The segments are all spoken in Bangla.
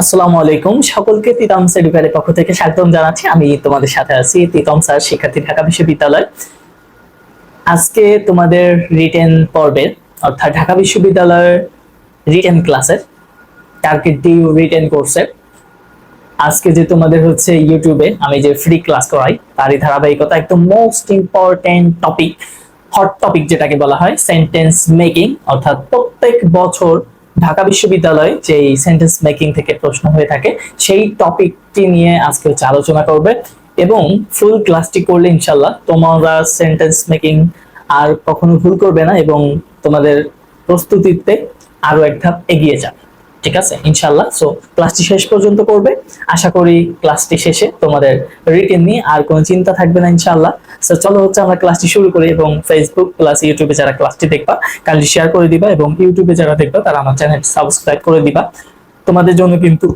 আসসালামু আলাইকুম। সকলকে তিতম সেডিফারের পক্ষ থেকে স্বাগতম জানাচ্ছি। আমি তোমাদের সাথে আছি তিতম স্যার, শিক্ষার্থী ঢাকা বিশ্ববিদ্যালয়। আজকে তোমাদের রিটেন পর্বের অর্থাৎ ঢাকা বিশ্ববিদ্যালয়ের রিটেন ক্লাসের টার্গেট ডিউ রিটেন কোর্সের আজকে যে তোমাদের হচ্ছে ইউটিউবে আমি যে ফ্রি ক্লাস করাই, তারই ধারাবাহিকতা একদম most important topic hot topic যেটাকে বলা হয় সেন্টেন্স মেকিং অর্থাৎ প্রত্যেক বছর ঢাকা বিশ্ববিদ্যালয়ে যে সেন্টেন্স মেকিং থেকে প্রশ্ন হয়ে থাকে, সেই টপিকটি নিয়ে আজকে হচ্ছে আলোচনা করবে এবং ফুল ক্লাসটি করলে ইনশাল্লাহ তোমরা সেন্টেন্স মেকিং আর কখনো ভুল করবে না এবং তোমাদের প্রস্তুতিতে আরও এক ধাপ এগিয়ে যাবে। ঠিক আছে? ইনশাল্লাহ সো ক্লাসটি শেষ পর্যন্ত করবে। আশা করি ক্লাসটি শেষে তোমাদের রিটেন নিয়ে আর কোনো চিন্তা থাকবে না ইনশাল্লাহ সো চলো হচ্ছে আমরা ক্লাসটি শুরু করি এবং ফেসবুক প্লাস ইউটিউবে যারা ক্লাসটি দেখবা কাইন্ডলি শেয়ার করে দিবা এবং ইউটিউবে যারা দেখবা, তারা আমার চ্যানেল সাবস্ক্রাইব করে দিবা। তোমাদের জন্য কিন্তু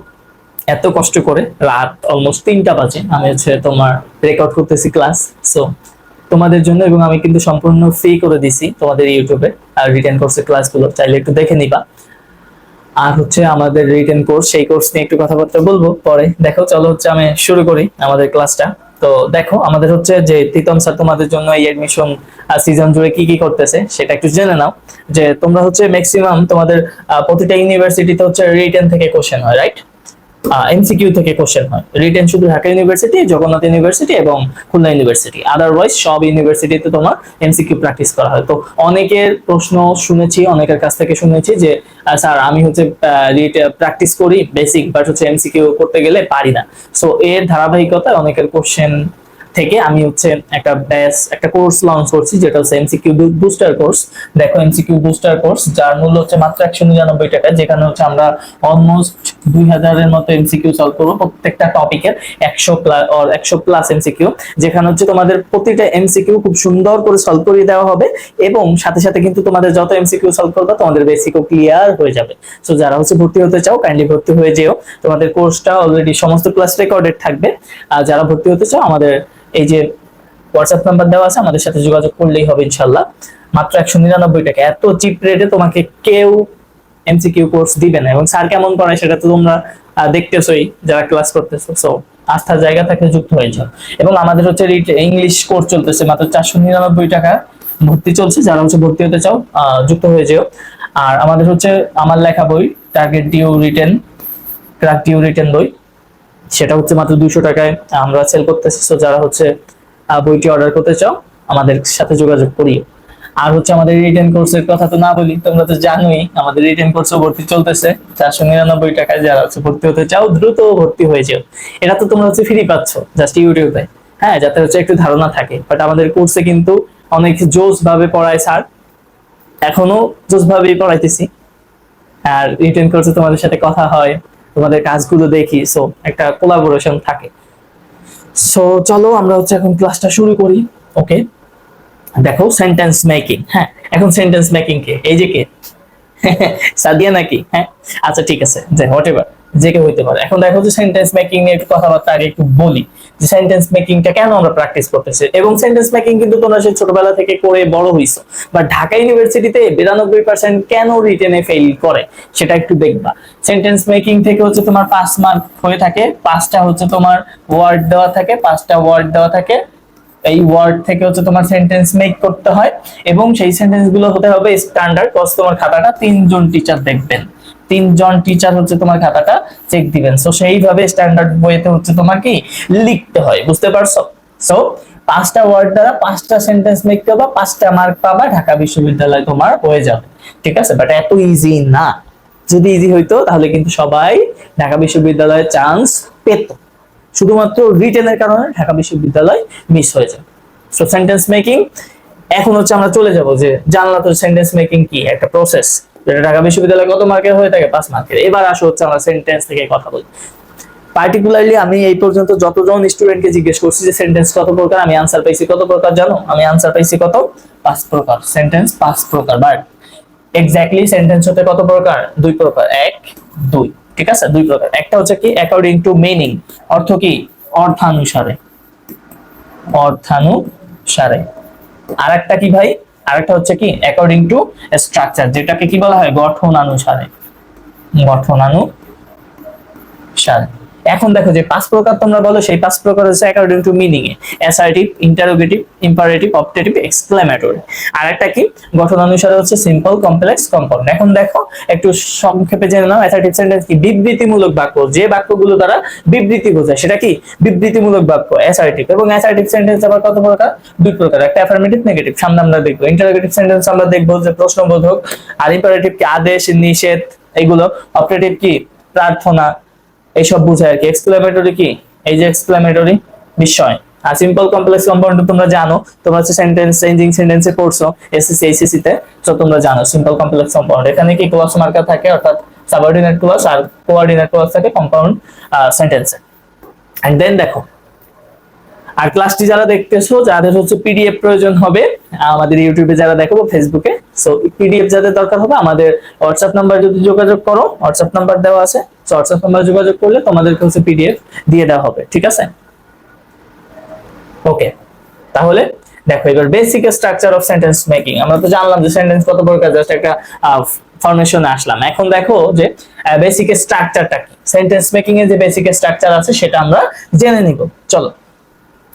এত কষ্ট করে রাত অলমোস্ট তিনটা বাজে। আমি হচ্ছে তোমার রেকর্ড করতেছি ক্লাস সো তোমাদের জন্য এবং আমি কিন্তু সম্পূর্ণ ফ্রি করে দিছি তোমাদের ইউটিউবে আর রিটার্ন কোর্সের ক্লাসগুলো চাইলে একটু দেখে নিবা। আর হচ্ছে আমাদের রিটেন কোর্স সেই কোর্স নিয়ে একটু কথাবার্তা বলব পরে। দেখো, চলো হচ্ছে আমি শুরু করি আমাদের ক্লাসটা তো দেখো, আমাদের হচ্ছে যে তিতন স্যার তোমাদের জন্য এই অ্যাডমিশন সিজন জুড়ে কি কি করতেছে, সেটা একটু জেনে নাও। যে তোমরা হচ্ছে ম্যাক্সিমাম তোমাদের প্রতিটা ইউনিভার্সিটিতে হচ্ছে রিটেন থেকে কোশ্চেন হয় রাইট এমসিকিউ থেকে কোশ্চেন হয়। রিটেন শুধু ঢাকা ইউনিভার্সিটি জগন্নাথ ইউনিভার্সিটি এবং খুলনা ইউনিভার্সিটি আদারওয়াইজ সব ইউনিভার্সিটিতে তোমার এমসিকিউ প্র্যাকটিস করা হয়। তো অনেকের প্রশ্ন শুনেছি, অনেকের কাছ থেকে শুনেছি যে স্যার, আমি হচ্ছে প্র্যাকটিস করি বেসিক বাট হচ্ছে এমসিকিউ করতে গেলে পারি না। সো এর ধারাবাহিকতায় অনেকের কোশ্চেন থেকে আমি হচ্ছে একটা ব্যাস একটা কোর্স লঞ্চ করছি, যেটা হচ্ছে এমসিকিউ বুস্টার কোর্স দেখো এমসিকিউ বুস্টার কোর্স যার মূল্য হচ্ছে মাত্র একশো নিরানব্বই টাকা, যেখানে হচ্ছে আমরা অলমোস্ট দুই হাজারের মতো এমসিকিউ সলভ করব প্রত্যেকটা টপিকের একশো প্লাস একশো প্লাস এমসিকিউ যেখানে হচ্ছে তোমাদের প্রতিটা এমসিকিউ খুব সুন্দর করে সলভ করে দেওয়া হবে এবং সাথে সাথে কিন্তু তোমাদের যত এমসিকিউ সলভ করবে তোমাদের বেসিকও ক্লিয়ার হয়ে যাবে। সো যারা হচ্ছে ভর্তি হতে চাও কাইন্ডলি ভর্তি হয়ে যেও। তোমাদের কোর্সটা অলরেডি সমস্ত ক্লাস রেকর্ডেড থাকবে। আর যারা ভর্তি হতে চাও, আমাদের এই যে হোয়াটসঅ্যাপ নাম্বার দেওয়া আছে, আমাদের সাথে যোগাযোগ করলেই হবে ইনশাল্লাহ। মাত্র একশো নিরানব্বই টাকা। এত চিপ রেটে তোমাকে কেউ এমসিকিউ কোর্স দিবে না। এবং স্যার কেমন পড়ায় সেটা তো তোমরা দেখতেছোই, যারা ক্লাস করতেছো। সো আস্থার জায়গা থাকলে যুক্ত হয়ে যাও এবং আমাদের হচ্ছে ইংলিশ কোর্স চলতেছে মাত্র চারশো নিরানব্বই টাকা ভর্তি চলছে। যারা হচ্ছে ভর্তি হতে চাও যুক্ত হয়ে যেও। আর আমাদের হচ্ছে, আমার লেখা বই target DU written crack DU written বই। সেটা হচ্ছে মাত্র দুইশো টাকায় আমরা সেল করতেছি। তো যারা হচ্ছে বইটি অর্ডার করতে চাও, আমাদের সাথে যোগাযোগ করি আর হচ্ছে আমাদের রিটেন কোর্সের কথা তো না বলি, তোমরা তো জানোই আমাদের রিটেন কোর্সও ভর্তি চলতেছে। চারশো নিরানব্বই টাকায় যারা হচ্ছে ভর্তি হতে চাও, দ্রুত ভর্তি হয়ে যাও। এটা তো তোমরা হচ্ছে ফ্রি পাচ্ছ জাস্ট ইউটিউবে। হ্যাঁ যাতে হচ্ছে একটু ধারণা থাকে। বাট আমাদের কোর্সে কিন্তু অনেক জোস ভাবে পড়ায় স্যার এখনও জোস ভাবেই পড়াইতেছি। আর রিটেন কোর্সে তোমাদের সাথে কথা হয়, তোমাদের কাজগুলো দেখি সো একটা কোলাবোরেশন থাকে। সো চলো আমরা হচ্ছে এখন ক্লাসটা শুরু করি ওকে দেখো সেন্টেন্স মেকিং হ্যাঁ? এখন সেন্টেন্স মেকিং কে? এই যে কে? সাদিয়া নাকি? হ্যাঁ? আচ্ছা ঠিক আছে। যে হোয়াট এভার যে কেউ হইতে পারে। এখন দেখো যে সেন্টেন্স মেকিং নিয়ে একটু কথাবার্তা আগে একটু বলি। যে সেন্টেন্স মেকিংটা কেন আমরা প্র্যাকটিস করতেছি? এবং সেন্টেন্স মেকিং কিন্তু তোমরা সেই ছোটবেলা থেকে করে বড় হইছো। বা ঢাকা ইউনিভার্সিটিতে বিরানব্বই পার্সেন্ট কেন রিটেনে ফেল করে? সেটা একটু দেখবা। সেন্টেন্স মেকিং থেকে হচ্ছে তোমার পাঁচ মার্ক হয়ে থাকে। পাঁচটা হচ্ছে তোমার ওয়ার্ড দেওয়া থাকে, পাঁচটা ওয়ার্ড দেওয়া থাকে। এই ওয়ার্ড থেকে হচ্ছে তোমার সেন্টেন্স মেক করতে হয় এবং সেই সেন্টেন্সগুলো হতে হবে স্ট্যান্ডার্ড কজ তোমার খাতাটা তিনজন টিচার দেখবেন। তিনজন টিচার হচ্ছে তোমার খাতাটা চেক দিবেন। সো সেইভাবে স্ট্যান্ডার্ড বইতে হচ্ছে তোমার কি? লিখতে হয়। বুঝতে পারছ? সো পাঁচটা ওয়ার্ড দ্বারা পাঁচটা সেন্টেন্স মেক করবা, পাঁচটা মার্ক পাবা, ঢাকা বিশ্ববিদ্যালয় তোমার হয়ে যাবে। ঠিক আছে? বাট এত ইজি না। যদি ইজি হইতো, তাহলে কিন্তু সবাই ঢাকা বিশ্ববিদ্যালয়ে চান্স পেত। শুধুমাত্র রিটেনের কারণে ঢাকা বিশ্ববিদ্যালয় মিস হয়ে যায় সো সেন্টেন্স মেকিং এখন হচ্ছে আমরা চলে যাব যে জানলা তো সেন্টেন্স মেকিং কি? একটা প্রসেস যেটা ঢাকা বিশ্ববিদ্যালয়ে কত মার্কের হয়ে থাকে? পাঁচ মার্কের এবার আসো হচ্ছে আমরা সেন্টেন্স থেকে কথা বলি। পার্টিকুলারলি আমি এই পর্যন্ত যতজন স্টুডেন্টকে জিজ্ঞেস করছি যে সেন্টেন্স কত প্রকার, আমি আনসার পাইছি কত প্রকার জানো? আমি আনসার পাইছি কত? পাঁচ প্রকার। সেন্টেন্স পাঁচ প্রকার। বাট এক্স্যাক্টলি সেন্টেন্স হতে কত প্রকার? দুই প্রকার। এক, দুই। ঠিক আছে? দুই প্রকার। একটা হচ্ছে কি? অ্যাকর্ডিং টু মিনিং অর্থ কি? অর্থানুসারে। অর্থানুসারে। আর একটা কি ভাই? আরেকটা হচ্ছে কি? অ্যাকর্ডিং টু স্ট্রাকচার যেটাকে কি বলা হয়? গঠন অনুসারে গঠনানুসারে। সাল এখন দেখো যে পাঁচ প্রকার তোমরা বলো, সেই পাঁচ প্রকার হচ্ছে according to meaning A. Assertive interrogative imperative optative exclamatory আর একটা কি? গঠন অনুসারে হচ্ছে সিম্পল কমপ্লেক্স কম্পাউন্ড এখন দেখো, একটু সংক্ষেপে জেনে নাও অ্যাসার্টিভ সেন্টেন্স কি? বিবৃতিমূলক বাক্য। যে বাক্যগুলো দ্বারা বিবৃতি বোঝায়, সেটা কি? বিবৃতিমূলক বাক্য অ্যাসার্টিভ এবং অ্যাসার্টিভ সেন্টেন্স আবার কত প্রকার? দুই প্রকার। একটা অ্যাফার্মেটিভ নেগেটিভ সামনে আমরা দেখব। ইন্টারোগেটিভ সেন্টেন্স আমরা দেখব যে প্রশ্নবোধক, আর ইম্পারেটিভ কি? আদেশ, নিষেধ, এগুলো। অপটেটিভ কি? প্রার্থনা এইসব বুঝায় আর কি। এক্সক্লেমেটরি কি? এই যে এক্সক্লেমেটরি বিষয় আর সিম্পল কমপ্লেক্স কম্পাউন্ড তোমরা জানো, তোমরা হচ্ছে সেন্টেন্স চেঞ্জিং সেন্টেন্সে পড়ছো এসএসসি এইচএসসি তে তো তোমরা জানো সিম্পল কমপ্লেক্স কম্পাউন্ড এখানে কি ক্লস মার্কার থাকে, অর্থাৎ সাবঅর্ডিনেট ক্লস আর কোঅর্ডিনেট ক্লস থাকে কম্পাউন্ড সেন্টেন্সে এন্ড দেন দেখো আর ক্লাসটি যারা দেখতেছো, যাদের হচ্ছে পিডিএফ প্রয়োজন হবে, আমাদের ইউটিউবে যারা দেখো ফেসবুকে সো পিডিএফ যাদের দরকার হবে, আমাদের হোয়াটসঅ্যাপ নাম্বার যদি যোগাযোগ করো হোয়াটসঅ্যাপ নাম্বার দেওয়া আছে হোয়াটসঅ্যাপ নাম্বার যোগাযোগ করলে তোমাদেরকে হচ্ছে পিডিএফ দিয়ে দেওয়া হবে, ঠিক আছে? ওকে তাহলে দেখো, এবার basic structure of sentence making আমরা তো জানলাম যে সেন্টেন্স কত প্রকার জাস্ট একটা ফরমেশনে আসলাম। এখন দেখো যে বেসিক স্ট্রাকচারটা কি? সেন্টেন্স মেকিং এর যে বেসিক স্ট্রাকচার আছে, সেটা আমরা জেনে নিব। চলো।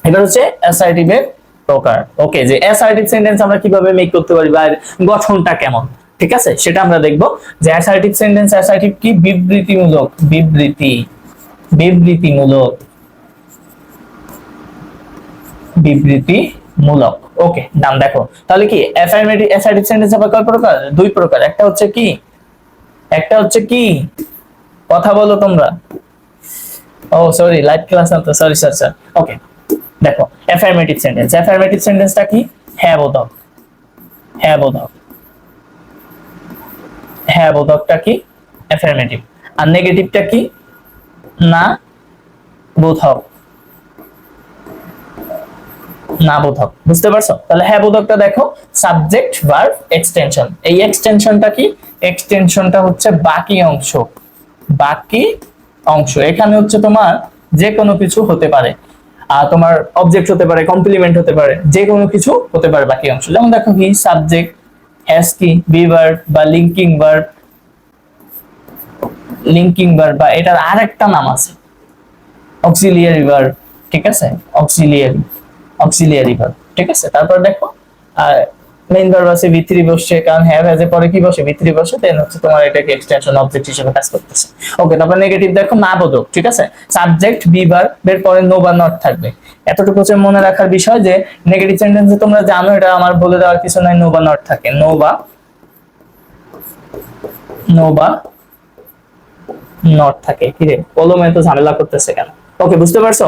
এবার হচ্ছে অ্যাসার্টিভ এর প্রকার ওকে যে অ্যাসার্টিভ সেন্টেন্স আমরা কীভাবে মেক করতে পারি বা গঠনটা কেমন? ঠিক আছে? সেটা আমরা দেখব। যে অ্যাসার্টিভ সেন্টেন্স অ্যাসার্টিভ কি? বিবৃতিমূলক। বিবৃতি। বিবৃতিমূলক। বিবৃতিমূলক। ওকে নাম দেখো। তাহলে কি? অ্যাফার্মেটিভ অ্যাসার্টিভ সেন্টেন্স আবার কয় প্রকার? দুই প্রকার। একটা হচ্ছে কি? একটা হচ্ছে কি? কথা বলো তোমরা। ও সরি লাইট ক্লাস না তো। সরি স্যার স্যার ওকে দেখো অ্যাফার্মেটিভ সেন্টেন্স অ্যাফার্মেটিভ সেন্টেন্সটা কি? হ্যাঁ বোধক। হ্যাঁ বোধক। হ্যাঁ বোধকটা কি? অ্যাফার্মেটিভ আর নেগেটিভটা কি? না, বোধক। না, বোধক। বুঝতে পারছ? তাহলে হ্যাঁ বোধকটা দেখো সাবজেক্ট ভার্ব এক্সটেনশন এই এক্সটেনশনটা কি? এক্সটেনশনটা হচ্ছে বাকি অংশ। বাকি অংশ। এখানে হচ্ছে তোমার যে কোনো কিছু হতে পারে। তোমার অবজেক্ট হতে পারে কমপ্লিমেন্ট হতে পারে যে কোনো কিছু হতে পারে বাকি অংশ। যেমন দেখো কি সাবজেক্ট হ্যাজ কি বি ভার্ব বা লিঙ্কিং ভার্ব লিঙ্কিং ভার্ব বা এটার আরেকটা নাম আছে। অক্সিলিয়ারি ভার্ব ঠিক আছে? অক্সিলিয়ারি অক্সিলিয়ারি ভার্ব ঠিক আছে? তারপর দেখো মেইন ভার্ব আছে ভি থ্রি বসছে কারণ হ্যাভ হ্যাজ এর পরে কি বসে? ভি থ্রি বসে দেন হচ্ছে তোমার এটাকে এক্সটেনশন অবজেক্ট হিসেবে কাজ করতেছে। ওকে তারপর নেগেটিভ দেখো, না বোধক, ঠিক আছে? সাবজেক্ট বি ভার্বের পরে নো বা নট থাকবে। এতটুকু হচ্ছে মনে রাখার বিষয় যে নেগেটিভ সেন্টেন্সে তোমরা জানো, এটা আমার বলে দেওয়ার কিছু নাই নো বা নট থাকে। নো বা নো বা নট থাকে। কি রে? কলমে তো ঝামেলা করতেছে কেন? ওকে বুঝতে পারছ?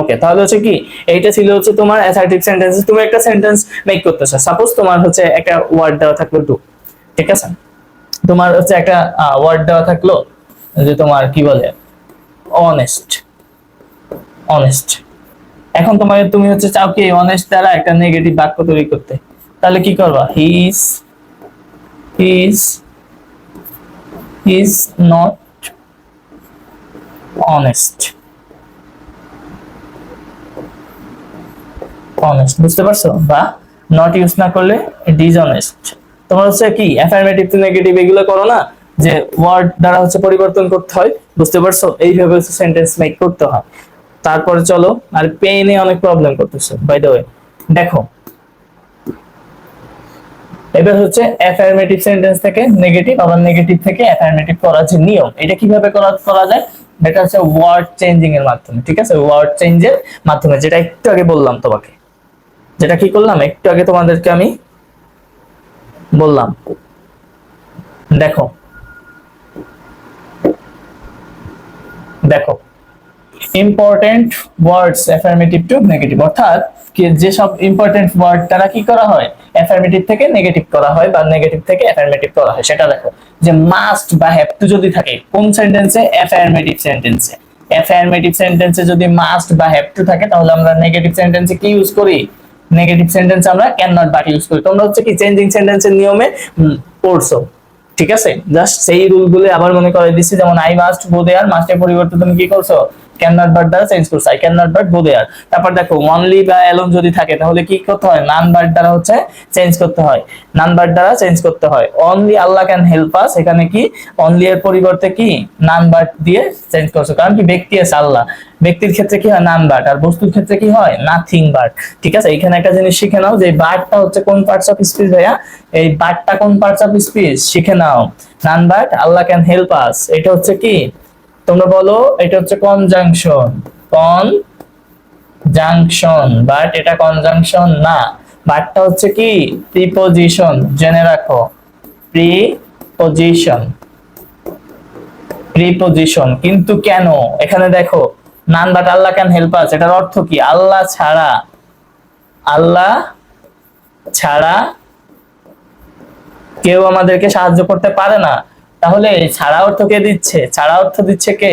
ওকে তাহলে হচ্ছে কি, এইটা ছিল হচ্ছে তোমার অ্যাসার্টিভ সেন্টেন্স তুমি একটা সেন্টেন্স মেক করতেছো। সাপোজ তোমার হচ্ছে একটা ওয়ার্ড দেওয়া থাকল টু ঠিক আছে? তোমার হচ্ছে একটা ওয়ার্ড দেওয়া থাকল যে তোমার কি বলে? অনেস্ট অনেস্ট এখন তোমার তুমি হচ্ছে চাও কি অনেস্ট দ্বারা একটা নেগেটিভ বাক্য তৈরি করতে? তাহলে কি করবা? His his is not honest honest বুঝতে পারছ? বা নট ইউজ না করলে ডিসঅনেস্ট তোমার হচ্ছে কি অ্যাফার্মেটিভ টু নেগেটিভ এগুলো করো না, যে ওয়ার্ড দ্বারা হচ্ছে পরিবর্তন করতে হয়, বুঝতে পারছ? এইভাবে হচ্ছে সেন্টেন্স মেক করতে হয়। তারপরে চলো, আর পেনে অনেক প্রবলেম করতেছে বাই দ্য ওয়ে দেখো, এবার হচ্ছে অ্যাফার্মেটিভ সেন্টেন্স থেকে নেগেটিভ আবার নেগেটিভ থেকে অ্যাফার্মেটিভ করার যে নিয়ম, এটা কীভাবে করা করা যায়? এটা হচ্ছে ওয়ার্ড চেঞ্জিং এর মাধ্যমে, ঠিক আছে? ওয়ার্ড চেঞ্জের মাধ্যমে, যেটা একটু আগে বললাম তোমাকে। যেটা কি করলাম? একটু আগে তোমাদেরকে আমি বললাম। দেখো। দেখো। Important words affirmative to negative অর্থাৎ যেসব ইম্পর্টেন্ট ওয়ার্ড তারা কি করা হয়? অ্যাফার্মেটিভ থেকে নেগেটিভ করা হয় বা নেগেটিভ থেকে অ্যাফার্মেটিভ করা হয়। সেটা দেখো। যে মাস্ট বা হ্যাভ টু যদি থাকে, কোন সেন্টেন্সে অ্যাফার্মেটিভ সেন্টেন্সে অ্যাফার্মেটিভ সেন্টেন্সে যদি মাস্ট বা হ্যাভ টু থাকে, তাহলে আমরা নেগেটিভ সেন্টেন্সে কি ইউজ করি? নেগেটিভ সেন্টেন্স আমরা ক্যান নট বাট ইউজ করি। তোমরা হচ্ছে কি চেঞ্জিং সেন্টেন্সের নিয়মে পড়ছো। ঠিক আছে? জাস্ট সেই রুলগুলো আবার মনে করে দিচ্ছি, যেমন আই মাস্ট গো দেয়ার মাস্টের পরিবর্তে তুমি কি করছ? ক্যান নট দ্বারা চেঞ্জ করছে। I can not but go তারপর দেখো অনলি বা অ্যালোন যদি থাকে, তাহলে কি করতে হয়? নান বাট দ্বারা হচ্ছে চেঞ্জ করতে হয়। নান বাট দ্বারা চেঞ্জ করতে হয়। Only Allah can help us এখানে কি? অনলি এর পরিবর্তে কি? নান বাট দিয়ে চেঞ্জ করছ। কারণ কি? ব্যক্তি আছে আল্লাহ। ব্যক্তির ক্ষেত্রে কি হয়? নান বাট আর বস্তুর ক্ষেত্রে কি হয়? নাথিং বাট ঠিক আছে? এখানে একটা জিনিস শিখে নাও যে বাটটা হচ্ছে কোন পার্টস অফ স্পিচ ভাইয়া? এই বাটটা কোন পার্টস অফ স্পিচ শিখে নাও। None but Allah can help us এটা হচ্ছে কি? তোমরা বলো, এটা হচ্ছে কনজাংশন কন জাংশন বাট এটা কনজাংশন না। বাটটা হচ্ছে কি? প্রিপোজিশন জেনে রাখো। প্রিপোজিশন প্রিপোজিশন কিন্তু কেন? এখানে দেখো, none but Allah can help us এটার অর্থ কি? আল্লাহ ছাড়া। আল্লাহ ছাড়া কেউ আমাদেরকে সাহায্য করতে পারে না। তাহলে এই ছাড়া অর্থ কে দিচ্ছে? ছাড়া অর্থ দিচ্ছে কে?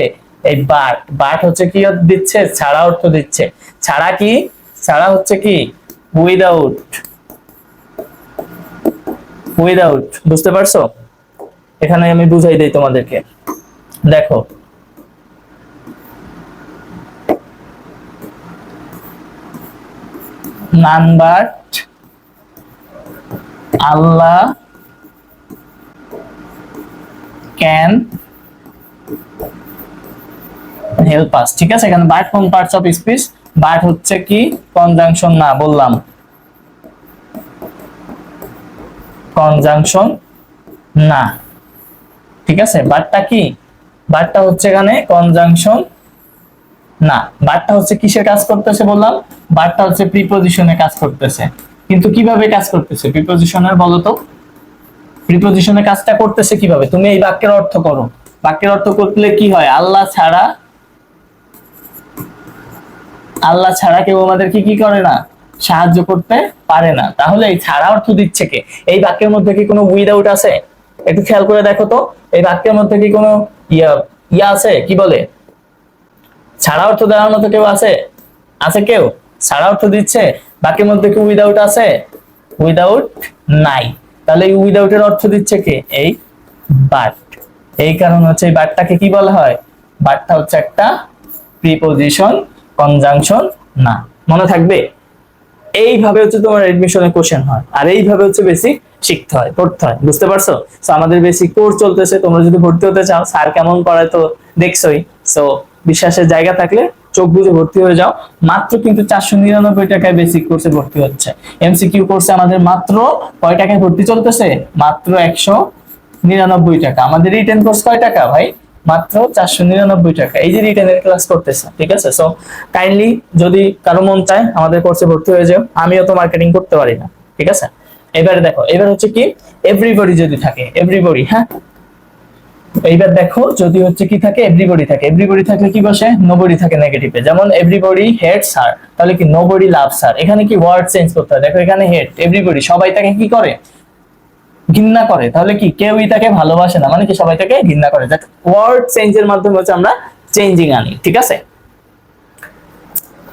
এই বাট। বাট হচ্ছে কি দিচ্ছে? ছাড়া অর্থ দিচ্ছে। ছাড়া কি? ছাড়া হচ্ছে কি? উইদাউট উইদাউট বুঝতে পারছ? এখানে আমি বুঝাই দেই তোমাদেরকে। দেখো। None but Allah can help us ঠিক আছে? এখানে বাট কোন পার্টস অফ স্পিচ বাট হচ্ছে কি? কনজাংশন না, বললাম। কনজাংশন না। ঠিক আছে? বাটটা কি? বাটটা হচ্ছে এখানে কনজাংশন না। বাটটা হচ্ছে কিসের কাজ করতেছে বললাম? বাটটা হচ্ছে প্রিপোজিশনে কাজ করতেছে। কিন্তু কীভাবে কাজ করতেছে? প্রিপোজিশনের তো। প্রিপোজিশনের কাজটা করতেছে কীভাবে? তুমি এই বাক্যের অর্থ করো। বাক্যের অর্থ করলে কি হয়? আল্লাহ ছাড়া আল্লাহ ছাড়া কেউ আমাদেরকে কি করে না? সাহায্য করতে পারে না। তাহলে এই ছাড়া অর্থ দিচ্ছে কে? এই বাক্যের মধ্যে কি কোনো উইদাউট আছে? একটু খেয়াল করে দেখো তো। এই বাক্যের মধ্যে কি কোনো ইয়া ইয়া আছে? কি বলে? ছাড়া অর্থ দেওয়ার মতো কেউ আছে? আছে কেউ? ছাড়া অর্থ দিচ্ছে? বাক্যের মধ্যে কি উইদাউট আছে? উইদাউট নাই। তাহলে এই উইদাউট এর অর্থ দিচ্ছে কে? এই বাট এই কারণ হচ্ছে এই বাটটাকে কি বলা হয়? বাটটা হচ্ছে একটা প্রিপোজিশন কনজাংশন না মনে থাকবে? এইভাবে হচ্ছে তোমার এডমিশনের কোশ্চেন হয়। আর এইভাবে হচ্ছে বেসিক শিখতে হয়, পড়তে হয়। বুঝতে পারছ? তো আমাদের বেসিক কোর্স চলতেছে। তোমরা যদি ভর্তি হতে চাও স্যার কেমন পড়ায় তো দেখছোই। সো বিশ্বাসের জায়গা থাকলে চোখ বুঝে ভর্তি হয়ে যাও। মাত্র কিন্তু চারশো নিরানব্বই টাকায় বেসিক কোর্সে ভর্তি হচ্ছে। এমসিকিউ কোর্সে আমাদের মাত্র কয় টাকায় ভর্তি চলতেছে? মাত্র একশো নিরানব্বই টাকা। আমাদের রিটেন কোর্স কয় টাকা ভাই? মাত্র চারশো নিরানব্বই টাকা। এই যে রিটেনের ক্লাস করতেছে, ঠিক আছে? সো কাইন্ডলি যদি কারও মন চায় আমাদের কোর্সে ভর্তি হয়ে যাও। আমিও তো মার্কেটিং করতে পারি না, ঠিক আছে? এবারে দেখো, এবার হচ্ছে কি এভরিবডি যদি থাকে এভরিবডি হ্যাঁ? এইবার দেখো, যদি হচ্ছে কি থাকে এভরিবডি থাকে। এভরিবডি থাকলে কি বসে? নোবডি থাকে নেগেটিভে যেমন এভরিবডি হেড স্যার তাহলে কি নোবডি লাভ স্যার এখানে কি ওয়ার্ড চেঞ্জ করতে হয়? দেখো, এখানে হেড এভরিবডি সবাই তাকে কি করে? ঘৃণা করে। তাহলে কি, কেউই তাকে ভালোবাসে না? মানে কি সবাই তাকে ঘৃণা করে? ওয়ার্ড চেঞ্জের মাধ্যমে হচ্ছে আমরা চেঞ্জিং আনি, ঠিক আছে?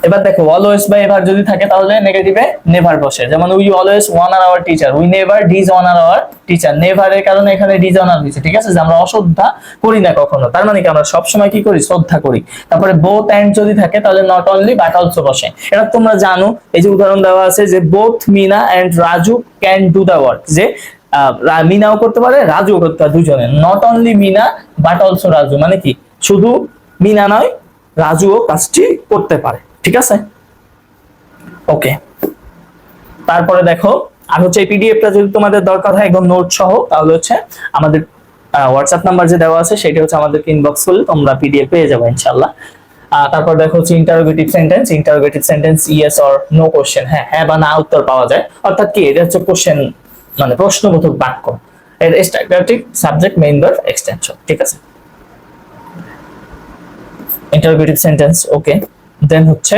এবার দেখো অলওয়েজ বা এভার যদি থাকে তাহলে নেগেটিভে নেভার বসে। যেমন we always honour our teacher we never dishonour our teacher never এর কারণে এখানে ডিজ অনার হয়েছে, ঠিক আছে? যে আমরা অশ্রদ্ধা করি না কখনো। তার মানে কি, আমরা সবসময় কি করি? শ্রদ্ধা করি। তারপরে বোথ অ্যান্ড যদি থাকে, তাহলে নট অনলি বাট অলসো বসে। এটা তোমরা জানো, এই যে উদাহরণ দেওয়া আছে যে both Meena and Raju can do the work যে মিনাও করতে পারে রাজু করতে পারে, দুজনে। Not only Meena but also Raju মানে কি? শুধু মিনা নয় রাজুও কাজটি করতে পারে। ঠিক আছে? ওকে তারপরে দেখো আর হচ্ছে এই পিডিএফটা যদি তোমাদের দরকার হয় একদম নোট সহ তাহলে হচ্ছে আমাদের হোয়াটসঅ্যাপ নাম্বার যে দেওয়া আছে সেটা হচ্ছে আমাদের ইনবক্স করলে তোমরা পিডিএফ পেয়ে যাবে ইনশাল্লাহ আহ, তারপর দেখো হচ্ছে interrogative sentence interrogative sentence yes or no question হ্যাঁ হ্যাঁ বা না উত্তর পাওয়া যায়। অর্থাৎ কি এটা হচ্ছে কোশ্চেন মানে প্রশ্নবোধক বাক্য। এর স্ট্রাকচারটিক সাবজেক্ট মেইন ভার্ব এক্সটেনশন ঠিক আছে? ইন্টারোগেটিভ সেন্টেন্স ওকে দেন হচ্ছে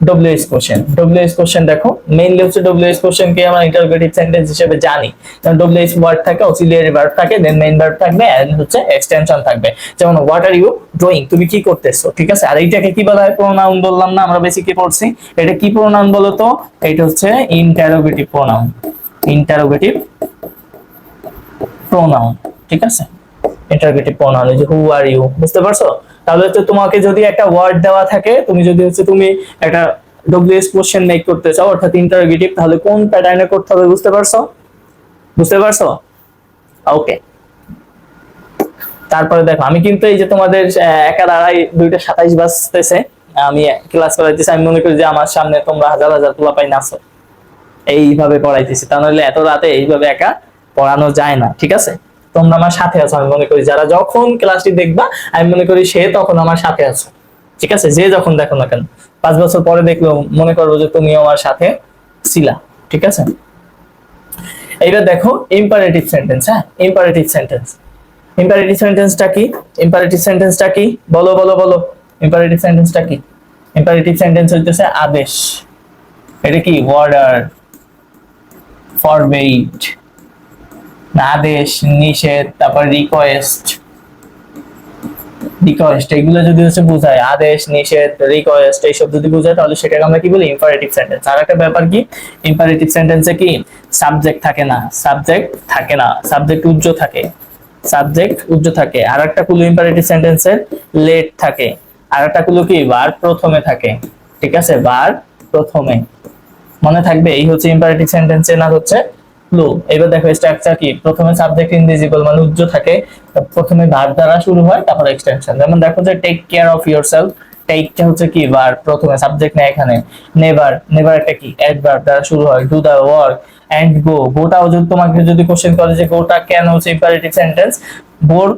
ডব্লিউএস কোশ্চেন ডব্লিউএস কোশ্চেন দেখো মেইনলি হচ্ছে ডব্লিউএস কোশ্চেন কে আমরা ইন্টারোগেটিভ সেন্টেন্স হিসেবে জানি। কারণ ডব্লিউএস ওয়ার্ড থাকে অক্সিলিয়ারি ভার্ব থাকে দেন মেইন ভার্ব থাকবে এন্ড হচ্ছে এক্সটেনশন থাকবে। যেমন হোয়াট আর ইউ ডুইং তুমি কি করতেছো? ঠিক আছে? আর এইটাকে কি বলা হয়? প্রোনাউন বললাম না, আমরা বেশি কি পড়ছি। এটা কি প্রোনাউন বলো তো? এটা হচ্ছে ইন্টারোগেটিভ প্রোনাউন ইন্টারোগেটিভ প্রোনাউন ঠিক আছে? Interrogative pronoun who are you বুঝতে পারছ? তাহলে হচ্ছে তোমাকে যদি একটা ওয়ার্ড দেওয়া থাকে, তুমি যদি হচ্ছে তুমি একটা ডব্লিউএস কোশ্চেন মেক করতে চাও, অর্থাৎ ইন্টারোগেটিভ তাহলে কোন প্যাটার্নে করতে হবে বুঝতে পারছ? বুঝতে পারছ? ওকে তারপরে দেখো, আমি কিন্তু এই যে তোমাদের একা দাঁড়াই দুইটা সাতাইশ বাজতেছে, আমি ক্লাস করাইতেছি, আমি মনে করি যে আমার সামনে তোমরা হাজার হাজার পোলা পাই নাচো। এইভাবে পড়াইতেছি, তা নাহলে এত রাতে এইভাবে একা পড়ানো যায় না, ঠিক আছে? তোমরা আমার সাথে আছো, আমি মনে করি যারা যখন ক্লাসটি দেখবা, আমি মনে করি সে তখন আমার সাথে আছে। ঠিক আছে? যে যখন দেখো না কেন। পাঁচ বছর পরে দেখলেও মনে করব যে তুমি আমার সাথে ছিলা। ঠিক আছে? এইবার দেখো ইম্পারেটিভ সেন্টেন্স হ্যাঁ? ইম্পারেটিভ সেন্টেন্স ইম্পারেটিভ সেন্টেন্সটা কি? ইম্পারেটিভ সেন্টেন্সটা কি? বলো বলো বলো। ইম্পারেটিভ সেন্টেন্সটা কি? ইম্পারেটিভ সেন্টেন্স হইতেছে আদেশ। এটা কি? অর্ডার ফরবেইট আদেশ, নিষেধ, তারপর রিকোয়েস্ট রিকোয়েস্ট এগুলো যদি হচ্ছে বোঝায়, আদেশ, নিষেধ রিকোয়েস্ট এইসব যদি বোঝায়, তাহলে সেটাকে আমরা কি বলি? ইম্পারেটিভ সেন্টেন্স আর একটা ব্যাপার কি? ইম্পারেটিভ সেন্টেন্সে কি? সাবজেক্ট থাকে না। সাবজেক্ট থাকে না। সাবজেক্ট উজ্জ থাকে। সাবজেক্ট উজ্জ থাকে। আর একটা কুলু ইম্পারেটিভ সেন্টেন্সে লেট থাকে। আর একটা কুলু কি? বার প্রথমে থাকে। ঠিক আছে? বার প্রথমে। মনে থাকবে? এই হচ্ছে ইম্পারেটিভ সেন্টেন্সের না হচ্ছে ক্লু এবার দেখো স্ট্রাকচার কি? প্রথমে সাবজেক্ট ইনভিজিবল মানে উজ্জ থাকে প্রথমে ভার্ব দ্বারা শুরু হয়, তারপর এক্সটেনশন যেমন দেখো যে টেক কেয়ার অফ ইয়োরসেলফ টেকটা হচ্ছে কি? ভার্ব প্রথমে সাবজেক্ট নেই এখানে। নেভার নেভার একটা কি? অ্যাডভার্ব দ্বারা শুরু হয়। Do the work and go গোটাও যদি তোমাকে যদি কোশ্চেন করে যে গোটা কেন? হচ্ছে ইম্পারেটিভ সেন্টেন্স বোর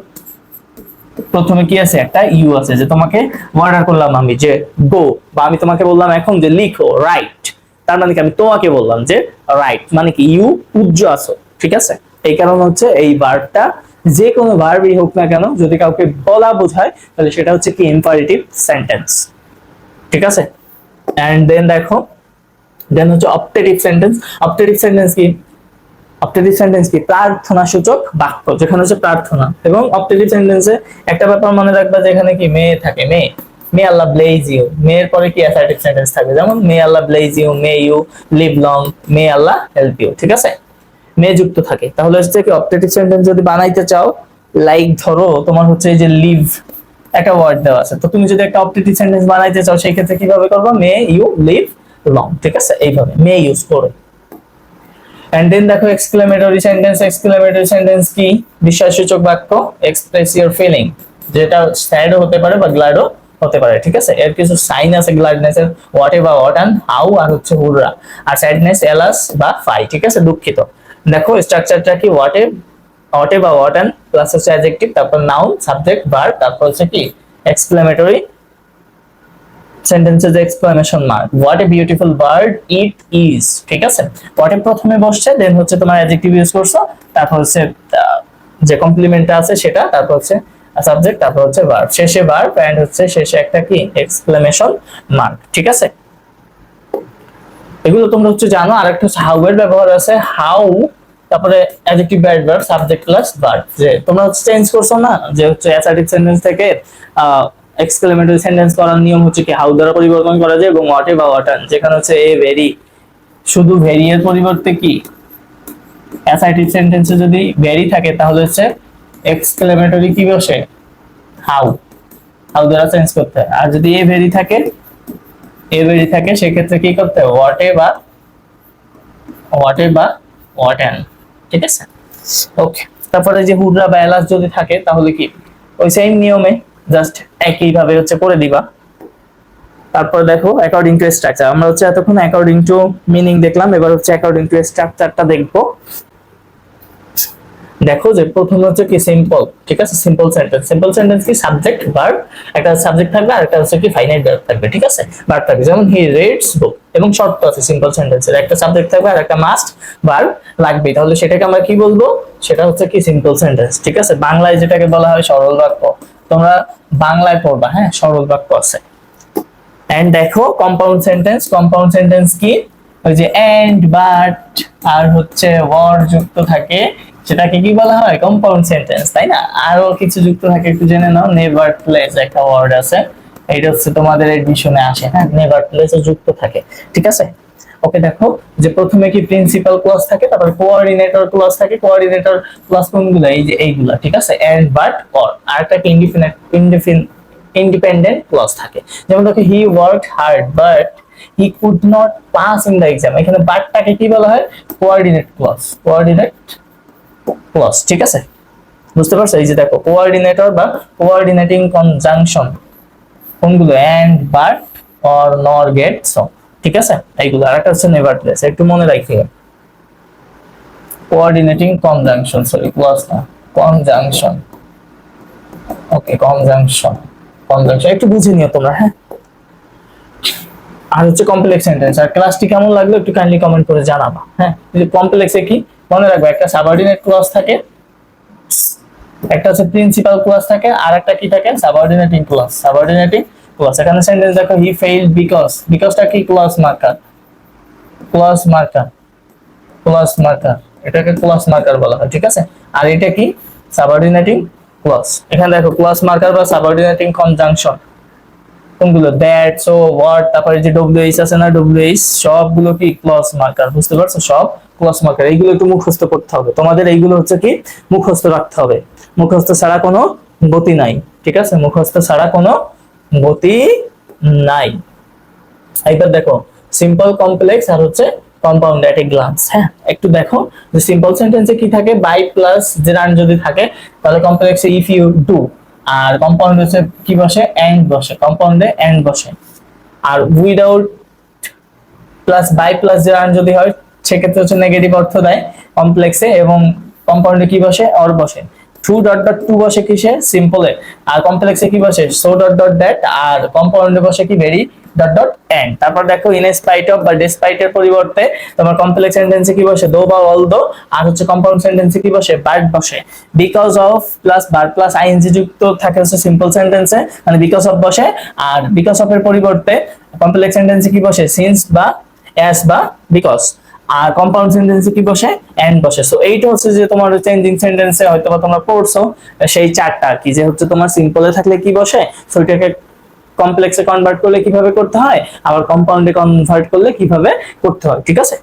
প্রথমে কি আছে? একটা ইউ আছে, যে তোমাকে অর্ডার করলাম আমি, যে গো বা আমি তোমাকে বললাম এখন যে লিখো রাইট তার মানে কি? আমি তোমাকে বললাম যে রাইট মানে কি? ইউ উজ্জ আছো, ঠিক আছে? এই কারণ হচ্ছে এই ভার্বটা যে কোনো ভার্বই হোক না কেন, যদি কাউকে বলা বোঝায়, তাহলে সেটা হচ্ছে কি? ইম্পারেটিভ সেন্টেন্স ঠিক আছে? এন্ড দেন দেখো দেন হচ্ছে অপটেটিভ সেন্টেন্স অপটেটিভ সেন্টেন্স কি? অপটেটিভ সেন্টেন্স কি? প্রার্থনা সূচক বাক্য, যেখানে হচ্ছে প্রার্থনা, এবং অপটেটিভ সেন্টেন্সে একটা ব্যাপার মনে রাখবা যে এখানে কি? মেয়ে থাকে, মেয়ে। মে আল্লাহ ব্লেজ ইউ মেয়ের পরে কি অ্যাসার্টিভ সেন্টেন্স থাকবে? যেমন, may Allah bless you may you live long may Allah help you ঠিক আছে? মে যুক্ত থাকে। তাহলে হচ্ছে কি অপটেটিভ সেন্টেন্স যদি বানাইতে চাও লাইক ধরো, তোমার হচ্ছে এই যে লিভ একটা ওয়ার্ড দেওয়া আছে। তো তুমি যদি একটা অপটেটিভ সেন্টেন্স বানাইতে চাও, সেই ক্ষেত্রে কীভাবে করবে? মে ইউ লিভ লং ঠিক আছে? এইভাবে, মে ইউজ করো। এন্ড দেন দেখো এক্সক্লেমেটরি সেন্টেন্স এক্সক্লেমেটরি সেন্টেন্স কি? বিস্ময়সূচক বাক্য এক্সপ্রেস ইওর ফিলিং যেটা স্যাডও হতে পারে বা গ্ল্যাডও হতে পারে, ঠিক আছে? এর কিছু সাইন আছে গ্ল্যাডনেস এর what ever what and how আর হচ্ছে হুররা। আর স্যাডনেস এলাস বা ফাই ঠিক আছে? দুঃখিত। দেখো স্ট্রাকচারটা কি? What a whatever what and plus হচ্ছে অ্যাডজেক্টিভ তারপর নাউন সাবজেক্ট ভার্ব তারপর হচ্ছে কি? Exclamatory sentences exclamation mark what a beautiful bird it is ঠিক আছে? হোয়াট এ প্রথমে বসছে দেন হচ্ছে তোমার অ্যাডজেক্টিভ ইউজ করছ, তারপর হচ্ছে যে কমপ্লিমেন্টটা আছে সেটা, তারপর হচ্ছে সাবজেক্ট তারপর হচ্ছে ভার্ব শেষে ভার্ব এন্ড হচ্ছে শেষে একটা কি? এক্সক্লেমেশন মার্ক ঠিক আছে? এগুলো তোমরা হচ্ছে জানো। আর একটা হচ্ছে হাউ এর ব্যবহার আছে। হাউ তারপরে adjective adverb subject plus verb যে তোমরা হচ্ছে চেঞ্জ করছ না? যে হচ্ছে অ্যাসার্টিভ সেন্টেন্স থেকে এক্সক্লেমেটরি সেন্টেন্স করার নিয়ম হচ্ছে কি? হাউ দ্বারা পরিবর্তন করা যায় এবং হোয়াট বা হোয়াট যেখানে হচ্ছে এ ভেরি শুধু ভেরি এর পরিবর্তে কি? অ্যাসার্টিভ সেন্টেন্সে যদি ভেরি থাকে তাহলে হচ্ছে এক্সক্লেমেটরি কি বসে? হাউ হাউ দ্বারা চেঞ্জ করতে হয়। আর যদি এ ভেরি থাকে এ ভেরি থাকে, সেক্ষেত্রে কি করতে হোয়াট এ বা হোয়াট এ বা হোয়াট অ্যান ঠিক আছে? ওকে তারপরে যে হুডরা বা এলাস যদি থাকে, তাহলে কি? ওই সেম নিয়মে জাস্ট একই ভাবে হচ্ছে করে দিবা। তারপর দেখো অ্যাকর্ডিং টু স্ট্রাকচার আমরা হচ্ছে এতক্ষণ অ্যাকর্ডিং টু মিনিং দেখলাম, এবার হচ্ছে অ্যাকর্ডিং টু স্ট্রাকচারটা দেখব। দেখো যে প্রথম হচ্ছে কি সিম্পল ঠিক আছে? সিম্পল সেন্টেন্স সিম্পল সেন্টেন্স কি সাবজেক্ট ভার্ব একটা সাবজেক্ট থাকবে আর একটা হচ্ছে কি ফাইনাইট ভার্ব থাকবে, ঠিক আছে? ভার্ব থাকবে, যেমন হি রিডস বুক এবং শর্ত আছে সিম্পল সেন্টেন্সের একটা সাবজেক্ট থাকবে আর একটা মাস্ট ভার্ব লাগবে তাহলে সেটাকে আমরা কি বলব? সেটা হচ্ছে কি সিম্পল সেন্টেন্স ঠিক আছে? বাংলায় যেটাকে বলা হয় সরল বাক্য। তোমরা বাংলায় পড়বা হ্যাঁ? সরল বাক্য আছে। এন্ড দেখো কম্পাউন্ড সেন্টেন্স কম্পাউন্ড সেন্টেন্স কি? ওই যে এন্ড বাট আর হচ্ছে ওয়ার যুক্ত থাকে, সেটাকে কি বলা হয়? কম্পাউন্ড সেন্টেন্স তাই না? আরও কিছু যুক্ত থাকে, একটু জেনে নাও। নেভার প্লেস একটা ওয়ার্ড আছে। এটা হচ্ছে তোমাদের এডমিশনে আসে হ্যাঁ? নেভার প্লেসে যুক্ত থাকে, ঠিক আছে? ওকে, দেখো, যে প্রথমে কি প্রিন্সিপাল ক্লজ থাকে, তারপর কোঅর্ডিনেটর ক্লজ থাকে। কোঅর্ডিনেটর ক্লজ কোনগুলো? এই যে এইগুলা, ঠিক আছে? এন্ড বাট অর আর একটা ইন্ডিপেন্ডেন্ট ইন্ডিপেন্ডেন্ট ইন্ডিপেন্ডেন্ট ক্লজ থাকে। যেমন দেখো he work hard but he could not pass in the exam এখানে বাটটাকে কি বলা হয়? কোঅর্ডিনেট ক্লজ কোঅর্ডিনেট ক্লজ ঠিক আছে? বুঝতে পারছ? এই যে দেখো কোঅর্ডিনেটর বা কোঅর্ডিনেটিং কনজাংশন কোনগুলো? And but or nor yet so ঠিক আছে? এইগুলো আর একটা হচ্ছে নেভারথলেস একটু মনে রাখিও কোঅর্ডিনেটিং কনজাংশন সরি ক্লজ না কনজাংশন ওকে কনজাংশন কনজাংশন একটু বুঝে নিও তোমরা হ্যাঁ? আর হচ্ছে কমপ্লেক্স সেন্টেন্স আর ক্লাসটি কেমন লাগল একটু কাইন্ডলি কমেন্ট করে জানাবা হ্যাঁ? কমপ্লেক্সে কি? মনে রাখবে, একটা সাবঅর্ডিনেট ক্লজ থাকে, একটা হচ্ছে প্রিন্সিপাল ক্লজ থাকে, আর একটা কি থাকে? সাবঅর্ডিনেটিং ক্লজ সাবঅর্ডিনেটিং ক্লজ এখানে সেন্টেন্স দেখো হি ফেইল বিকজ বিকজটা কি? Clause marker clause marker clause marker এটাকে ক্লজ মার্কার বলা হয়, ঠিক আছে? আর এটা কি? সাবঅর্ডিনেটিং ক্লজ এখানে দেখো ক্লজ মার্কার বা সাবঅর্ডিনেটিং কনজাংশন কোনগুলো? দ্যাট সো হোয়াট তারপরে যে ডব্লিউ এইচ আছে না ডব্লিউ এইচ সবগুলো কি ক্লস মার্কার বুঝতে পারছ? সব ক্লজ মার্কার এইগুলো একটু মুখস্থ করতে হবে। তোমাদের এইগুলো হচ্ছে কি? মুখস্থ রাখতে হবে। মুখস্থ ছাড়া কোনো গতি নাই, ঠিক আছে? মুখস্থ ছাড়া কোনো গতি নাই। এইবার দেখো সিম্পল কমপ্লেক্স আর হচ্ছে কম্পাউন্ড এট এ গ্লান্স হ্যাঁ? একটু দেখো, যে সিম্পল সেন্টেন্সে কি থাকে? বাই প্লাস জেরান যদি থাকে, তাহলে কমপ্লেক্সে ইফ ইউ ডু আর কম্পাউন্ড হচ্ছে কি বসে? এন্ড বসে। কম্পাউন্ডে এন্ড বসে। আর উইদাউট প্লাস বাই প্লাস যে আন যদি হয়, সেক্ষেত্রে হচ্ছে নেগেটিভ অর্থ দেয় কমপ্লেক্সে এবং কম্পাউন্ডে কি বসে? অর বসে। টু ডট ডট টু বসে কিসে? সিম্পলে আর কমপ্লেক্সে কি বসে? সো ডট ডট দ্যাট আর কম্পাউন্ডে বসে কি ভেরি ডট ডট এন্ড তারপর দেখো ইন স্পাইট অফ বা ডিসপাইট এর পরিবর্তে তোমার কমপ্লেক্স সেন্টেন্সে কি বসে? দো বা অল দো আর হচ্ছে কম্পাউন্ড সেন্টেন্সে কি বসে? বাট বসে। Because of plus bar plus ING যুক্ত থাকে হচ্ছে সিম্পল সেন্টেন্সে মানে বিকজ অফ বসে। আর বিকজ অফ এর পরিবর্তে কমপ্লেক্স সেন্টেন্সে কি বসে? সিন্স বা অ্যাস বা বিকজ আর কম্পাউন্ড সেন্টেন্সে কি বসে? এন্ড বসে। সো এইটা হচ্ছে যে তোমার চেঞ্জিং সেন্টেন্সে হয়তো বা তোমরা পড়ছো, সেই চারটা আর কি, যে হচ্ছে তোমার সিম্পলে থাকলে কি বসে? সো এটাকে কমপ্লেক্সে কনভার্ট করলে কীভাবে করতে হয়? আবার কম্পাউন্ডে কনভার্ট করলে কীভাবে করতে হয়? ঠিক আছে?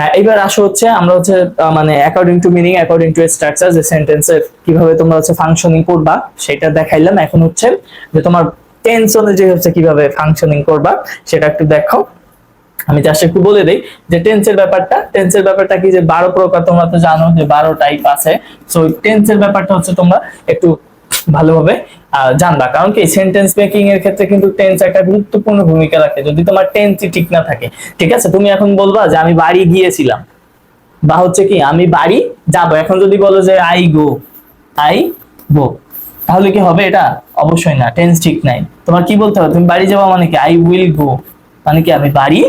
আহ, এইবার আসো হচ্ছে আমরা হচ্ছে মানে according to meaning according to structure যে সেন্টেন্সের কীভাবে তোমরা হচ্ছে ফাংশনিং করবা সেটা দেখাইলাম। এখন হচ্ছে যে তোমার টেন্স অনুযায়ী হচ্ছে কীভাবে ফাংশনিং করবা সেটা একটু দেখো আমি জাস্ট একটু বলে দেই যে টেন্সের ব্যাপারটা টেন্সের ব্যাপারটা কি যে বারো প্রকার তোমরা তো জানো যে বারো টাইপ আছে। সো টেন্সের ব্যাপারটা হচ্ছে তোমরা একটু ভালোভাবে জানবা কারণ কি সেন্টেন্স মেকিং এর ক্ষেত্রে কিন্তু টেন্স একটা গুরুত্বপূর্ণ ভূমিকা রাখে। যদি তোমার টেন্সই ঠিক না থাকে, ঠিক আছে? তুমি এখন বলবা যে, আমি বাড়ি গিয়েছিলাম। বা হচ্ছে কি, আমি বাড়ি যাব। এখন যদি বলো যে, আই গো আই গো, তাহলে কি হবে এটা? অবশ্যই না টেন্স ঠিক নাই। তোমার কি বলতে হবে? তুমি বাড়ি যাওয়া মানে কি? আই উইল গো মানে কি? আমি বাড়ি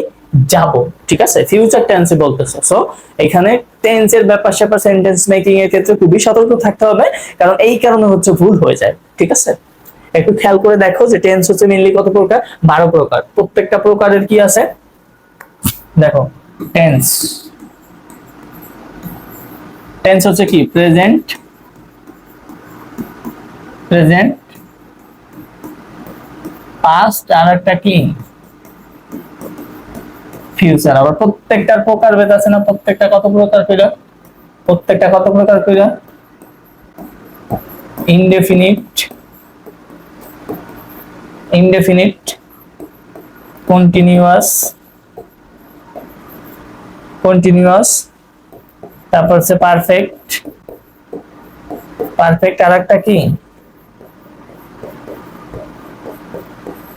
যাব, ঠিক আছে? ফিউচার টেন্সে বলতেছো। সো এখানে টেন্সের ব্যাপার স্যাপার সেন্টেন্স মেকিং এর ক্ষেত্রে খুবই সতর্ক থাকতে হবে, কারণ এই কারণে হচ্ছে ভুল হয়ে যায়, ঠিক আছে? একটু খেয়াল করে দেখো যে টেন্স হচ্ছে মেনলি কত প্রকার? বারো প্রকার। প্রত্যেকটা প্রকারের কি আছে? দেখো টেন্স টেন্স হচ্ছে কি? প্রেজেন্ট প্রেজেন্ট পাস্ট আর একটা কি? ফিউচার আবার প্রত্যেকটার প্রকার ভেদ আছে না? প্রত্যেকটা কত প্রকার কইরা প্রত্যেকটা কত প্রকার কইরা ইনডেফিনিট ইনডেফিনিট কন্টিনিউয়াস কন্টিনিউয়াস তারপর হচ্ছে পারফেক্ট পারফেক্ট আর একটা কি?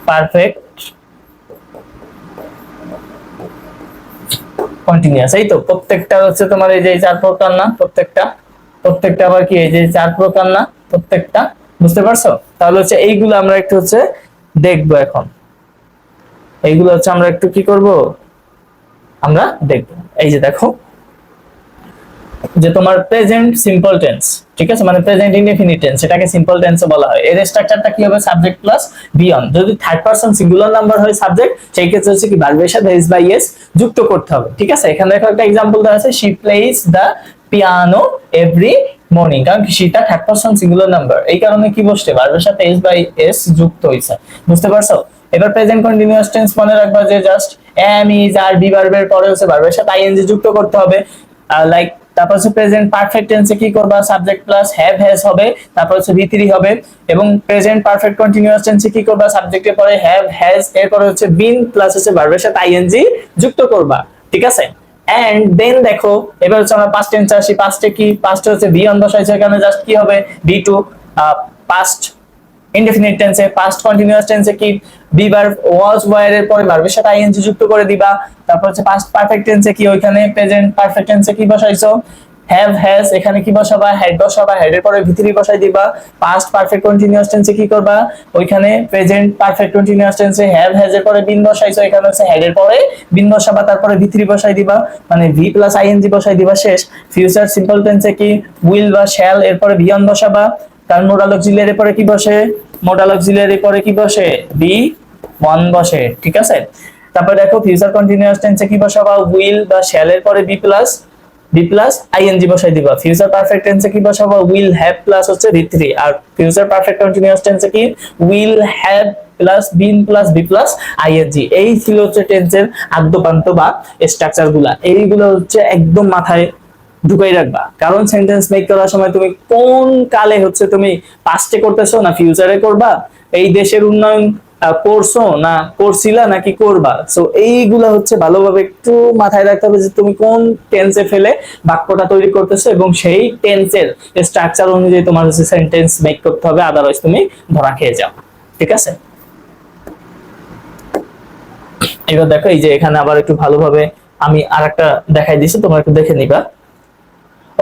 পারফেক্ট কন্টিনিউয়াস এই তো? প্রত্যেকটা হচ্ছে তোমার এই যে চার প্রকার না? প্রত্যেকটা। প্রত্যেকটা আবার কি? এই যে চার প্রকার না? প্রত্যেকটা। বুঝতে পারছ? তাহলে হচ্ছে এইগুলো আমরা একটু হচ্ছে দেখব এখন। এইগুলো হচ্ছে আমরা একটু কি করব? আমরা দেখব। এই যে দেখো। যে তোমার প্রেজেন্ট সিম্পল টেন্স ঠিক আছে? মানে প্রেজেন্ট ইনডেফিনিট টেন্স এটাকে সিম্পল টেন্সও বলা হয়। এর স্ট্রাকচারটা কি হবে? সাবজেক্ট প্লাস বিয়ন যদি থার্ড পারসন সিঙ্গুলার নাম্বার হয় সাবজেক্ট সেই ক্ষেত্রে হচ্ছে কি ভার্বের সাথে এস বাই এস যুক্ত করতে হবে, ঠিক আছে? এখানে দেখো একটা এক্সাম্পল দেওয়া আছে। She plays the piano every morning কারণ সেটা থার্ড পারসন সিঙ্গুলার নাম্বার এই কারণে কি বসছে? ভার্বের সাথে এস বাই এস যুক্ত হয়েছে বুঝতে পারছ? এবার প্রেজেন্ট কন্টিনিউয়াস টেন্স মনে রাখবা যে just am is are be ভার্বের পরে হচ্ছে ভার্বের সাথে আইএনজি যুক্ত করতে হবে। লাইক তারপর হচ্ছে প্রেজেন্ট পারফেক্ট টেন্সে কি করবা? সাবজেক্ট প্লাস হ্যাভ হ্যাজ হবে, তারপর হচ্ছে ভি থ্রি হবে এবং প্রেজেন্ট পারফেক্ট কন্টিনিউয়াস টেন্সে কি করবা? সাবজেক্টের পরে হ্যাভ হ্যাজ এরপরে হচ্ছে বিন প্লাস হচ্ছে ভার্বের সাথে আইএনজি যুক্ত করবা, ঠিক আছে? এন্ড দেন দেখো, এবার হচ্ছে আমরা পাস্ট টেন্স আসি পাস্টে কি? পাস্টে হচ্ছে বি অন বসাইছে এখানে জাস্ট কি হবে? বি টু পাস্ট ইনডেফিনিট টেন্সে পাস্ট কন্টিনিউয়াস টেন্সে কি বি ভার্ব ওয়াজ ওয়ার এর পরে ভার্বের সাথে আইএনজি যুক্ত করে দিবা। তারপর হচ্ছে পাস্ট পারফেক্ট টেন্সে কি ওইখানে প্রেজেন্ট পারফেক্ট টেন্সে কি বসাইছো? হ্যাভ হ্যাজ এখানে কি বসাবা? হেড বসাবা হেডের পরে ভিতরি বসাই দিবা। পাস্ট পারফেক্ট কন্টিনিউয়াস টেন্সে কি করবা? ওইখানে প্রেজেন্ট পারফেক্ট কন্টিনিউয়াস টেন্সে হ্যাভ হ্যাজ এর পরে বিন বসাইছো। এখানে হচ্ছে হেডের পরে বিন বসাবা, তারপরে ভিতরি বসাই দিবা। মানে ভি প্লাস আইএনজি বসাই দিবা শেষ। ফিউচার সিম্পল টেন্সে কি উইল বা শ্যাল এরপরে ভিয়ন বসাবা। তার মোডাল অক্সিলিয়ারি পরে কি বসে? মোডাল অক্সিলিয়ারি পরে কি বসে? বি ওয়ান বসে, ঠিক আছে? তারপর দেখো ফিউচার কন্টিনিউয়াস টেন্সে কি বসাবা? উইল বা শ্যাল এর পরে be plus be plus ING বসাই দিবা। ফিউচার পারফেক্ট টেন্সে কি বসাবা? উইল হ্যাভ প্লাস হচ্ছে ভি থ্রি আর ফিউচার পারফেক্ট কন্টিনিউয়াস টেন্সে কি? Will have plus been plus be plus ING এই ছিল হচ্ছে টেন্সের আদ্যপান্ত বা স্ট্রাকচারগুলা। এইগুলো হচ্ছে একদম মাথায় ঢুকাই রাখবা। কারণ সেন্টেন্স মেক করার সময় তুমি কোন কালে হচ্ছে তুমি পাস্টে করতেছো না ফিউচারে করবা? এই দেশের উন্নয়ন করছ না করছিলা নাকি করবা? সো এইগুলা হচ্ছে ভালোভাবে একটু মাথায় রাখতে হবে যে তুমি কোন টেন্সে ফেলে বাক্যটা তৈরি করতেছো এবং সেই টেন্সের স্ট্রাকচার অনুযায়ী তোমার হচ্ছে সেন্টেন্স মেক করতে হবে আদারওয়াইজ তুমি ধরা খেয়ে যাও। ঠিক আছে? এবার দেখো এই যে এখানে আবার একটু ভালোভাবে আমি আরেকটা দেখাই দিছি, তোমরা একটু দেখে নিবা।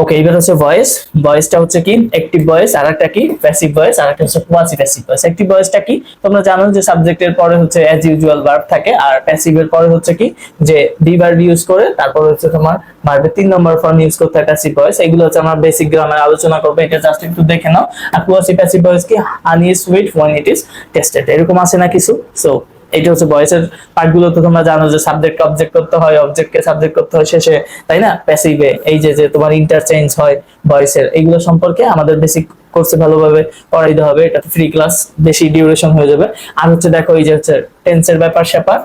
ওকে এবার হচ্ছে ভয়েস ভয়েসটা হচ্ছে কি? অ্যাক্টিভ ভয়েস আর একটা কি? প্যাসিভ ভয়েস আর একটা হচ্ছে কোয়াসি প্যাসিভ ভয়েস অ্যাক্টিভ ভয়েসটা কি? তোমরা জানো যে সাবজেক্টের পরে হচ্ছে অ্যাজ ইউজুয়াল ভার্ব থাকে, আর প্যাসিভের পরে হচ্ছে কি? যে বি ভার্ব ইউজ করে, তারপর হচ্ছে তোমার ভার্বের তিন নম্বর ফর্ম ইউজ করতে হয় প্যাসিভ ভয়েস এগুলো হচ্ছে আমরা বেসিক গ্রামার আলোচনা করব, এটা জাস্ট একটু দেখে নাও। আর কোয়াসি প্যাসিভ ভয়েস কি honey sweet one it is tasted এরকম আছে না কিছু? সো এটা হচ্ছে ভয়েসের পার্টগুলো তো তোমরা জানো যে সাবজেক্ট অবজেক্ট করতে হয় অবজেক্টকে সাবজেক্ট করতে হয় শেষে, তাই না? প্যাসিভে এই যে যে তোমার ইন্টারচেঞ্জ হয় ভয়েসের এইগুলো সম্পর্কে আমাদের বেসিক কোর্সে ভালোভাবে পড়াইতে হবে এটা ফ্রি ক্লাস বেশি ডিউরেশন হয়ে যাবে। আর হচ্ছে দেখো এই যে হচ্ছে টেন্সের ব্যাপার স্যাপার,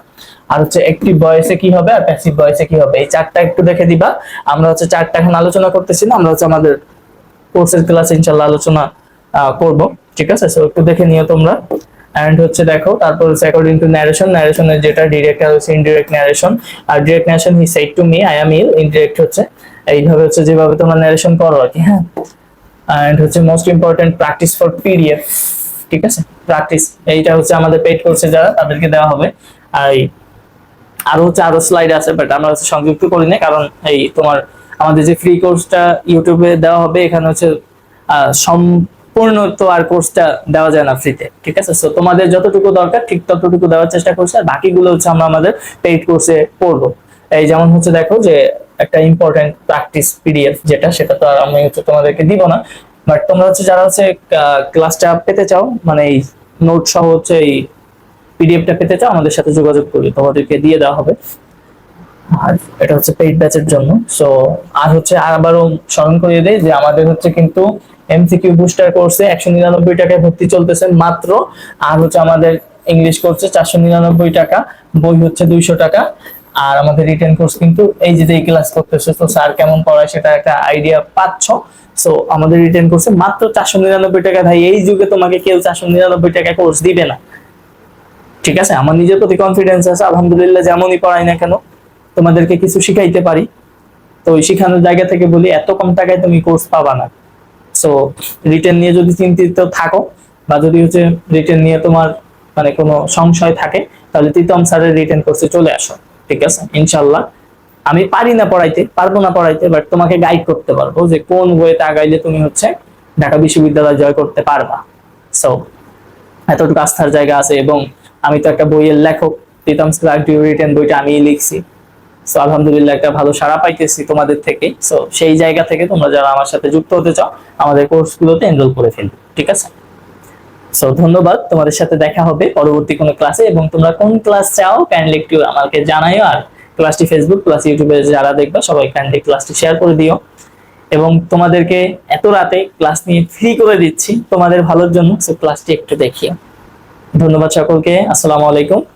আর হচ্ছে অ্যাক্টিভ ভয়েসে কি হবে আর প্যাসিভ ভয়েসে কি হবে, এই চারটা একটু দেখে দিবা। আমরা হচ্ছে চারটা এখন আলোচনা করতেছি না, আমরা হচ্ছে আমাদের কোর্সের ক্লাস ইনশাল্লাহ আলোচনা করব, ঠিক আছে? সো একটু দেখে নিও তোমরা। এন্ড হচ্ছে দেখো তারপর হচ্ছে অ্যাকর্ডিং টু ন্যারেশন ন্যারেশনের যেটা ডিরেক্ট আর হচ্ছে indirect narration R direct narration he said to me I am ill indirect হচ্ছে এইভাবে হচ্ছে যেভাবে তোমরা ন্যারেশন করো আর কি হ্যাঁ? এন্ড হচ্ছে most important practice for PDF ঠিক আছে? প্র্যাকটিস এইটা হচ্ছে আমাদের পেড কোর্সে যারা তাদেরকে দেওয়া হবে। আর আরও হচ্ছে আরও স্লাইড আছে বাট আমরা হচ্ছে সংযুক্ত করি না কারণ এই তোমার আমাদের যে ফ্রি কোর্সটা ইউটিউবে দেওয়া হবে এখানে হচ্ছে আহ, সম্পূর্ণ তো আর কোর্সটা দেওয়া যায় না ফ্রিতে ঠিক আছে? সো তোমাদের যতটুকু দরকার, ঠিক ততটুকু দেওয়ার চেষ্টা করছি। আর বাকিগুলো হচ্ছে আমরা আমাদের পেইড কোর্সে পড়ব। এই যেমন হচ্ছে দেখো যে, একটা ইম্পর্টেন্ট প্র্যাকটিস পিডিএফ যেটা সেটা তো আর আমি হচ্ছে তোমাদেরকে দিব না। বাট তোমরা হচ্ছে যারা হচ্ছে ক্লাসটা পেতে চাও মানে এই নোট সহ হচ্ছে এই পিডিএফটা পেতে চাও, আমাদের সাথে যোগাযোগ করি তোমাদেরকে দিয়ে দেওয়া হবে। আর এটা হচ্ছে পেইড ব্যাচের জন্য। সো আর হচ্ছে আবারও স্মরণ করিয়ে দেয় যে আমাদের হচ্ছে কিন্তু এমসিকিউ বুস্টার কোর্সে একশো নিরানব্বই টাকায় ভর্তি চলতেছে মাত্র। আর হচ্ছে আমাদের ইংলিশ কোর্সে চারশো নিরানব্বই টাকা, বই হচ্ছে দুইশো টাকা। আর আমাদের রিটেন কোর্স কিন্তু এই যে এই ক্লাস করতেছে, তো স্যার কেমন পড়ায় সেটা একটা আইডিয়া পাচ্ছ। সো আমাদের রিটেন কোর্সে মাত্র চারশো নিরানব্বই টাকা। ভাই, এই যুগে তোমাকে কেউ চারশো নিরানব্বই টাকা কোর্স দিবে না। ঠিক আছে? আমার নিজের প্রতি কনফিডেন্স আছে, আলহামদুলিল্লাহ যেমনই পড়াই না কেন, তোমাদেরকে কিছু শিখাইতে পারি। তো ওই শিখানোর জায়গা থেকে বলি, এত কম টাকায় তুমি কোর্স পাবা না। সো রিটেন নিয়ে যদি চিন্তিত থাকো, বা যদি হচ্ছে রিটেন নিয়ে তোমার মানে কোনো সংশয় থাকে, তাহলে তিতম স্যারের রিটেন কোর্সে চলে আসো, ঠিক আছে? ইনশাল্লাহ আমি পারি না পড়াইতে, পারব না পড়াইতে বাট তোমাকে গাইড করতে পারব যে কোন ওয়েতে আগাইলে তুমি হচ্ছে ঢাকা বিশ্ববিদ্যালয় জয় করতে পারবা। সো এতটুকু আস্থার জায়গা আছে এবং আমি তো একটা বইয়ের লেখক প্রীতম ক্লার্ক রিটেন বইটা আমিই লিখছি। সো আলহামদুলিল্লাহ, একটা ভালো সাড়া পাইতেছি তোমাদের থেকে। সো সেই জায়গা থেকে তোমরা যারা আমার সাথে যুক্ত হতে চাও, আমাদের কোর্সগুলোতে এনরোল করে ফেলবে, ঠিক আছে? সো ধন্যবাদ, তোমাদের সাথে দেখা হবে পরবর্তী কোনো ক্লাসে এবং তোমরা কোন ক্লাস চাও কাইন্ডলি একটু আমাকে জানাইও, আর ক্লাসটি ফেসবুক প্লাস ইউটিউবে যারা দেখবে, সবাই কাইন্ডলি ক্লাসটি শেয়ার করে দিও। এবং তোমাদেরকে এত রাতে ক্লাস নিয়ে ফ্রি করে দিচ্ছি তোমাদের ভালোর জন্য সো ক্লাসটি একটু দেখিও। ধন্যবাদ সকলকে, আসসালামু আলাইকুম।